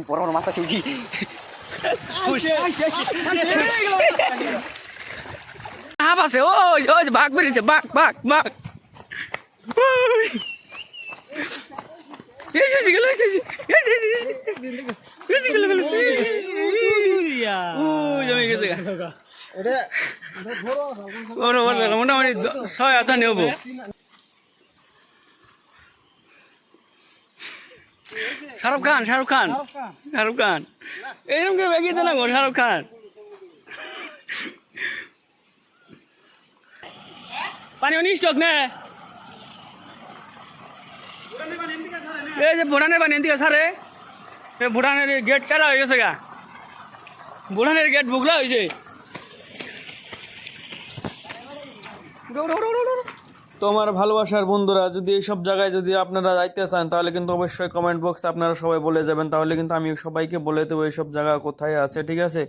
বড় বড় মাছ আছে বুঝি সাপ আছে ওই ওই বাঘ বেরিয়েছে বাঘ বাঘ বাঘ ওই। এই যে, এই যে গেলো, এই যে, এই যে, এই যে, এই যে, এই যে গেলো, গেলো, এই যে, ওই জমে গেছে গা। ওর, ওর, ওর, মোটামুটি দ- ছয় হাতা নেব শাহরুখ খান শাহরুখ খান শাহরুখ খান। এইরকম করে বেগিয়ে না গো শাহরুখ খান। পানি অনেক স্টক নে। এই যে ভুটানের পানি এদিকে সারে। ভুটানের গেট কাটা হয়ে গেছে গা। ভুটানের গেট বুগলা হয়েছে। তোমার ভালোবাসার বন্ধুরা, যদি এইসব জায়গায় যদি আপনারা যাইতে চান, তাহলে কিন্তু অবশ্যই কমেন্ট বক্সে আপনারা সবাই বলে যাবেন। তাহলে কিন্তু আমি সবাইকে বলে দেবো এইসব জায়গা কোথায় আছে, ঠিক আছে?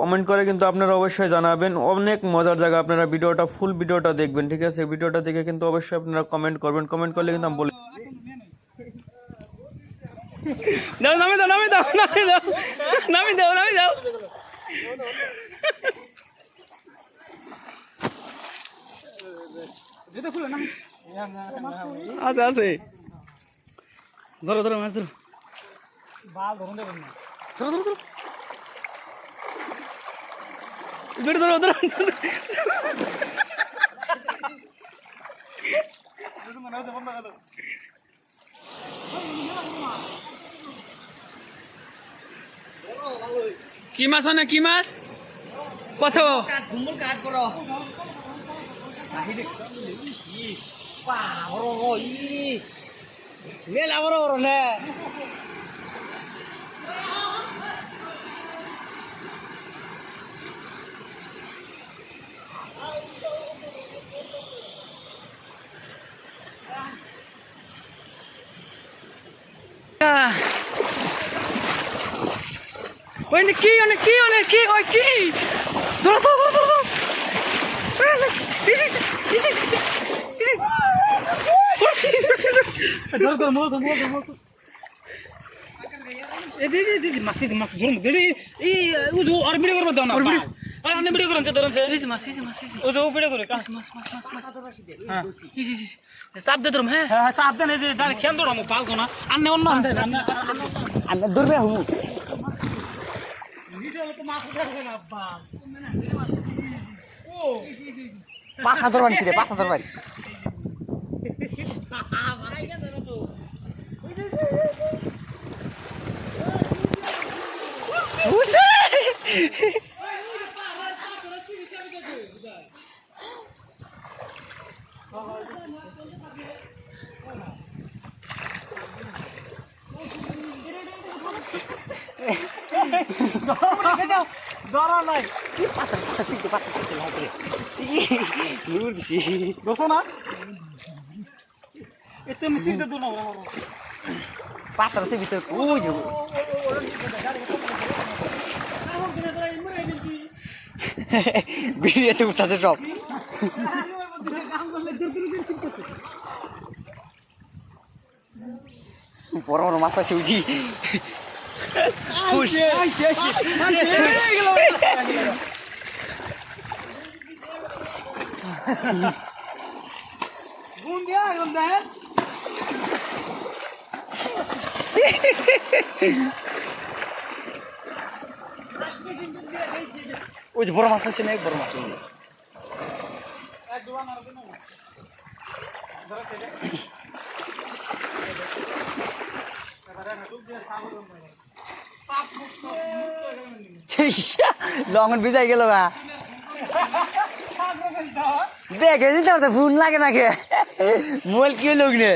কমেন্ট করে কিন্তু আপনারা অবশ্যই জানাবেন। অনেক মজার জায়গা আপনারা ভিডিওটা ফুল ভিডিওটা দেখবেন, ঠিক আছে? ভিডিওটা দেখে কিন্তু অবশ্যই আপনারা কমেন্ট করবেন। কমেন্ট করলে কিন্তু আমি বলে দাও, নামে দাও নামে দাও নামে দাও নামে দাও নামে দাও। আছে আছে। ধরো ধরো মাছ ধরো। ধরো ধরো ধরো। ধরো ধরো ধরো। কি মাছ আনে কি মাছ? কত? মেলা বড় বড় না Ah. ওই কি অনেক কি অনেক কি ওই কি ধরো ধরো ধরো চাপ দে ধরুম, হ্যাঁ হ্যাঁ চাপ দেন এই যে দাঁড় খেন ধরো পাল কোনা আন্নে অন্য আমরা দূরবে হুম পাঁচ হাজার বাড়ি ছিল পাঁচ হাজার বাড়ি। ধরা নাই পাতা পাতা শিখতে পাতা শিখতে লাগে লুর দিছি দেখো না এতে মিছিল দে দো না বড় পাতার সে ভিতরে ওই যে বিড়িতে উঠাছে সব বড় বড় মাছ পাইছে বুঝি খুশ গুন দিয়া একদম দেন ওই যে বড় মাছ পাইছে না এক বড় মাছ পাইছে। লঙ্গন ভিজাই গেল গা। দেখে দিতে ফোন লাগে নাকি? মোবাইল কি লোক নে